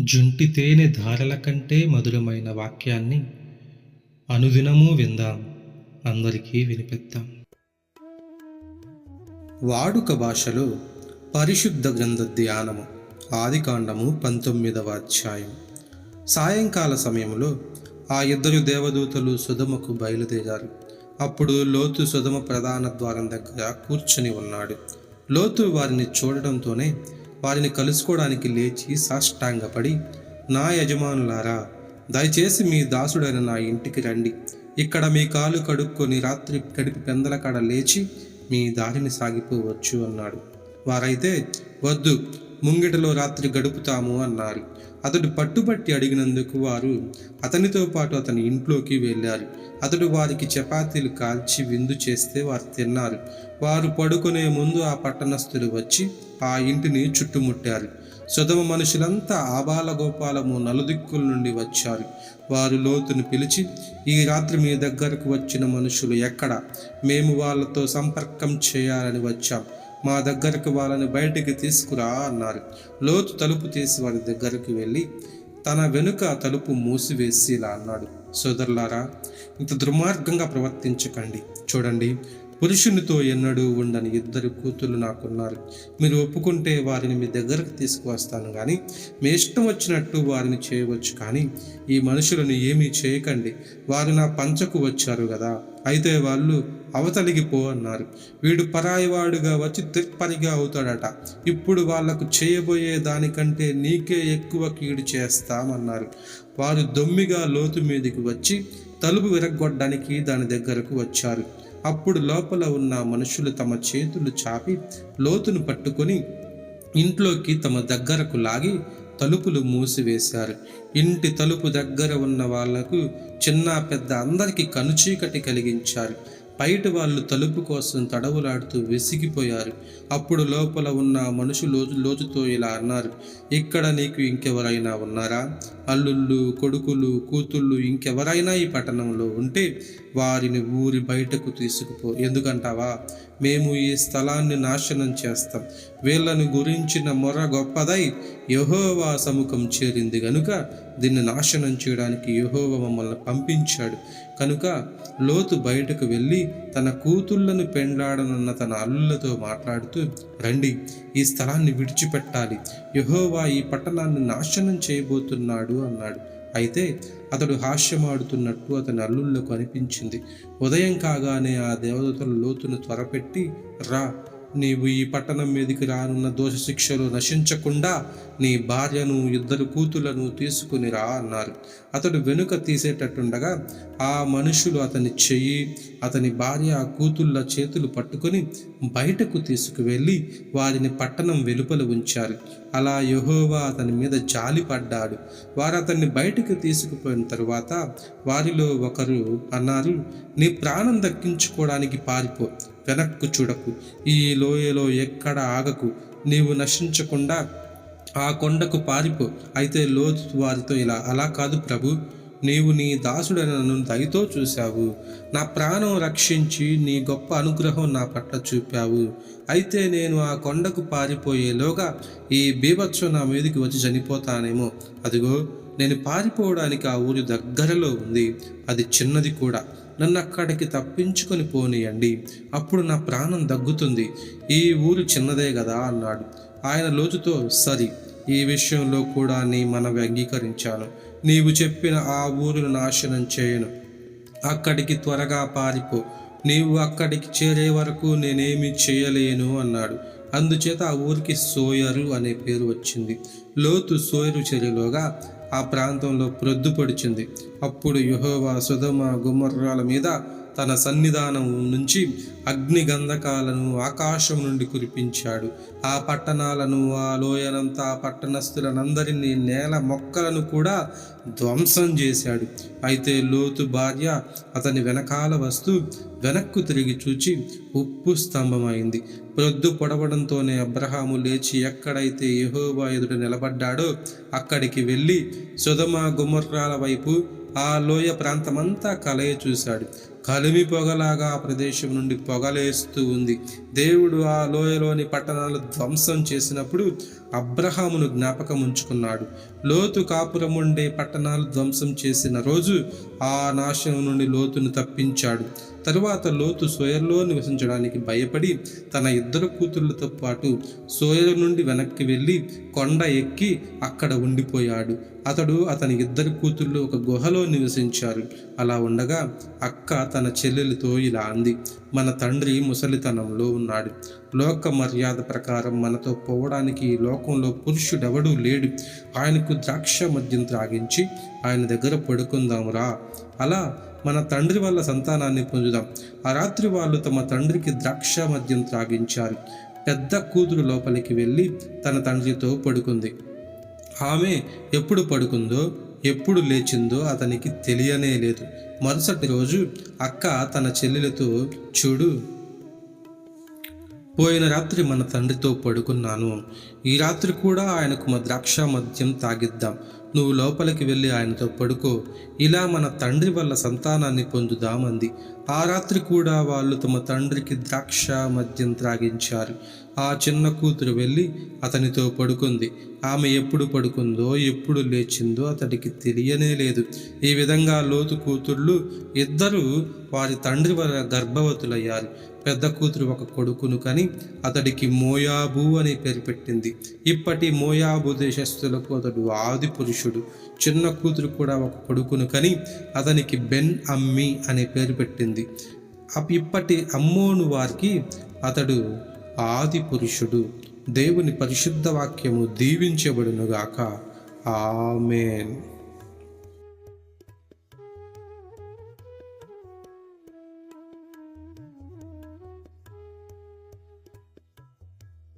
జుంటి తేనె ధారల కంటే మధురమైన వాక్యాన్ని అనుదినము విందాం. అందరికీ వినిపిద్దాం. వాడుక భాషలో పరిశుద్ధ గ్రంథ ధ్యానము ఆదికాండము పంతొమ్మిదవ అధ్యాయం. సాయంకాల సమయంలో ఆ ఇద్దరు దేవదూతలు సుధమకు బయలుదేరారు. అప్పుడు లోతు సుధమ ప్రధాన ద్వారం దగ్గర కూర్చుని ఉన్నాడు. లోతు వారిని చూడడంతోనే వారిని కలుసుకోవడానికి లేచి సాష్టాంగపడి నా యజమానులారా దయచేసి మీ దాసుడైన నా ఇంటికి రండి. ఇక్కడ మీ కాలు కడుక్కొని రాత్రి గడిపి పెందల కాడ లేచి మీ దారిని సాగిపోవచ్చు అన్నాడు. వారైతే వద్దు ముంగిటలో రాత్రి గడుపుతాము అన్నారు. అతడు పట్టుబట్టి అడిగినందుకు వారు అతనితో పాటు అతని ఇంట్లోకి వెళ్ళారు. అతడు వారికి చపాతీలు కాల్చి విందు చేస్తే వారు తిన్నారు. వారు పడుకునే ముందు ఆ పట్టణస్థులు వచ్చి ఆ ఇంటిని చుట్టుముట్టారు. సుధమ మనుషులంతా ఆబాల గోపాలము నలుదిక్కుల నుండి వచ్చారు. వారు లోతును పిలిచి ఈ రాత్రి మీ దగ్గరకు వచ్చిన మనుషులు ఎక్కడ? మేము వాళ్ళతో సంపర్కం చేయాలని వచ్చాం. మా దగ్గరకు వాళ్ళని బయటికి తీసుకురా అన్నారు. లోతు తలుపు తీసి వారి దగ్గరకు వెళ్ళి తన వెనుక తలుపు మూసివేసి ఇలా అన్నాడు. సోదరులారా ఇంత దుర్మార్గంగా ప్రవర్తించకండి. చూడండి పురుషునితో ఎన్నడూ ఉండని ఇద్దరు కూతుళ్ళు నాకున్నారు. మీరు ఒప్పుకుంటే వారిని మీ దగ్గరకు తీసుకువస్తాను కానీ మీ ఇష్టం వచ్చినట్టు వారిని చేయవచ్చు కానీ ఈ మనుషులను ఏమీ చేయకండి. వారు నా పంచకు వచ్చారు కదా అయితే వాళ్ళు అవతలికి పో అన్నారు. వీడు పరాయివాడుగా వచ్చి తిప్పరిగా అవుతాడట. ఇప్పుడు వాళ్ళకు చేయబోయే దానికంటే నీకే ఎక్కువ కీడు చేస్తామన్నారు. వారు దొమ్మిగా లోతు మీదకి వచ్చి తలుపు విరగొట్టడానికి దాని దగ్గరకు వచ్చారు. అప్పుడు లోపల ఉన్న మనుషులు తమ చేతులు చాపి లోతును పట్టుకొని ఇంట్లోకి తమ దగ్గరకు లాగి తలుపులు మూసివేశారు. ఇంటి తలుపు దగ్గర ఉన్న వాళ్ళకు చిన్న పెద్ద అందరికీ కనుచీకటి కలిగించారు. బయట వాళ్ళు తలుపు కోసం తడవులాడుతూ విసిగిపోయారు. అప్పుడు లోపల ఉన్న మనుషులు లోజు లోతుతో ఇలా అన్నారు ఇక్కడ నీకు ఇంకెవరైనా ఉన్నారా? అల్లుళ్ళు కొడుకులు కూతుళ్ళు ఇంకెవరైనా ఈ పట్టణంలో ఉంటే వారిని ఊరి బయటకు తీసుకుపో. ఎందుకంటావా? మేము ఈ స్థలాన్ని నాశనం చేస్తాం. వీళ్ళను గురించిన మొర గొప్పదై యహోవా సముఖం చేరింది గనుక దీన్ని నాశనం చేయడానికి యహోవ మమ్మల్ని పంపించాడు. కనుక లోతు బయటకు వెళ్ళి తన కూతుళ్ళను పెండ్లాడనున్న తన అల్లులతో మాట్లాడుతూ రండి ఈ స్థలాన్ని విడిచిపెట్టాలి. యహోవా ఈ పట్టణాన్ని నాశనం చేయబోతున్నాడు. అన్నాడు అయితే అతడు హాస్యమాడుతున్నట్టు అతని అల్లుళ్ళకు అనిపించింది. ఉదయం కాగానే ఆ దేవదతలు లోతును త్వరపెట్టి రా నీవు ఈ పట్టణం మీదకి రానున్న దోష శిక్షలు నశించకుండా నీ భార్యను ఇద్దరు కూతులను తీసుకుని రా అన్నారు. అతడు వెనుక తీసేటట్టుండగా ఆ మనుషులు అతని చెయ్యి అతని భార్య ఆ కూతుళ్ళ చేతులు పట్టుకొని బయటకు తీసుకువెళ్ళి వారిని పట్టణం వెలుపల ఉంచారు. అలా యహోవా అతని మీద జాలి పడ్డాడు. వారు అతన్ని బయటకు తీసుకుపోయిన తరువాత వారిలో ఒకరు అన్నారు నీ ప్రాణం దక్కించుకోవడానికి పారిపో. వెనక్కు చూడకు. ఈ లోయలో ఎక్కడ ఆగకు. నీవు నశించకుండా ఆ కొండకు పారిపో. అయితే లోతు వారితో ఇలా అలా కాదు ప్రభు నీవు నీ దాసుడైన నన్ను దయతో చూశావు. నా ప్రాణం రక్షించి నీ గొప్ప అనుగ్రహం నా పట్ల చూపావు. అయితే నేను ఆ కొండకు పారిపోయేలోగా ఈ బీభత్సం నా మీదకి వచ్చి చనిపోతానేమో. అదిగో నేను పారిపోవడానికి ఆ ఊరి దగ్గరలో ఉంది. అది చిన్నది కూడా. నన్ను అక్కడికి తప్పించుకొని పోనీయండి. అప్పుడు నా ప్రాణం దగ్గుతుంది. ఈ ఊరు చిన్నదే కదా అన్నాడు. ఆయన లోతుతో సరి ఈ విషయంలో కూడా నీ మనవి అంగీకరించాను. నీవు చెప్పిన ఆ ఊరును నాశనం చేయను. అక్కడికి త్వరగా పారిపో. నీవు అక్కడికి చేరే వరకు నేనేమి చేయలేను అన్నాడు. అందుచేత ఆ ఊరికి సోయరు అనే పేరు వచ్చింది. లోతు సోయరు చర్యలోగా ఆ ప్రాంతంలో ప్రొద్దుపడిచింది. అప్పుడు యహోవా సుధమ గుమర్రాల మీద తన సన్నిధానం నుంచి అగ్ని గంధకాలను ఆకాశం నుండి కురిపించాడు. ఆ పట్టణాలను ఆ లోయనంతా ఆ పట్టణస్థులనందరినీ నేల మొక్కలను కూడా ధ్వంసం చేశాడు. అయితే లోతు భార్య అతని వెనకాల వస్తూ వెనక్కు తిరిగి చూచి ఉప్పు స్తంభమైంది. ప్రొద్దు పొడవడంతోనే అబ్రహాము లేచి ఎక్కడైతే యహోబా ఎదుట నిలబడ్డాడో అక్కడికి వెళ్ళి సుధమ గుమర్రాల వైపు ఆ లోయ ప్రాంతమంతా కలయ చూశాడు. కలిమి పొగలాగా ఆ ప్రదేశం నుండి పొగలేస్తూ ఉంది. దేవుడు ఆ లోయలోని పట్టణాలు ధ్వంసం చేసినప్పుడు అబ్రహామును జ్ఞాపకం ఉంచుకున్నాడు. లోతు కాపురం ఉండే పట్టణాలు ధ్వంసం చేసిన రోజు ఆ నాశనం నుండి లోతును తప్పించాడు. తరువాత లోతు సోయర్లో నివసించడానికి భయపడి తన ఇద్దరు కూతుళ్ళతో పాటు సోయర్ నుండి వెనక్కి వెళ్ళి కొండ ఎక్కి అక్కడ ఉండిపోయాడు. అతడు అతని ఇద్దరు కూతుళ్ళు ఒక గుహలో నివసించారు. అలా ఉండగా అక్క తన చెల్లెలితో ఇలా అంది. మన తండ్రి ముసలితనంలో ఉన్నాడు. లోక మర్యాద ప్రకారం మనతో పోవడానికి ఈ లోకంలో పురుషుడెవడూ లేడు. ఆయనకు ద్రాక్ష మద్యం త్రాగించి ఆయన దగ్గర పడుకుందాంరా అలా మన తండ్రి వల్ల సంతానాన్ని పొందుదాం. ఆ రాత్రి వాళ్ళు తమ తండ్రికి ద్రాక్ష మద్యం త్రాగించారు. పెద్ద కూతురు లోపలికి వెళ్ళి తన తండ్రితో పడుకుంది. ఆమె ఎప్పుడు పడుకుందో ఎప్పుడు లేచిందో అతనికి తెలియనే లేదు. మరుసటి రోజు అక్క తన చెల్లెలతో చూడు పోయిన రాత్రి మన తండ్రితో పడుకున్నాను. ఈ రాత్రి కూడా ఆయనకు మా ద్రాక్ష మద్యం తాగిద్దాం. నువ్వు లోపలికి వెళ్ళి ఆయనతో పడుకో. ఇలా మన తండ్రి వల్ల సంతానాన్ని పొందుదామంది. ఆ రాత్రి కూడా వాళ్ళు తమ తండ్రికి ద్రాక్ష మద్యం త్రాగించారు. ఆ చిన్న కూతురు వెళ్ళి అతనితో పడుకుంది. ఆమె ఎప్పుడు పడుకుందో ఎప్పుడు లేచిందో అతడికి తెలియనే లేదు. ఈ విధంగా లోతు కూతుళ్ళు ఇద్దరు వారి తండ్రి వల్ల గర్భవతులయ్యారు. పెద్ద కూతురు ఒక కొడుకును కని అతడికి మోయాబు అని పేరు పెట్టింది. ఇప్పటి మోయాబు దేశస్థులకు అతడు ఆది పురుషుడు. చిన్న కూతురు కూడా ఒక కొడుకును కని అతనికి బెన్ అమ్మి అనే పేరు పెట్టింది. అప్ ఇప్పటి అమ్మోను వారికి అతడు ఆది పురుషుడు దేవుని పరిశుద్ధ వాక్యము దీవించబడునుగాక. ఆమెన్.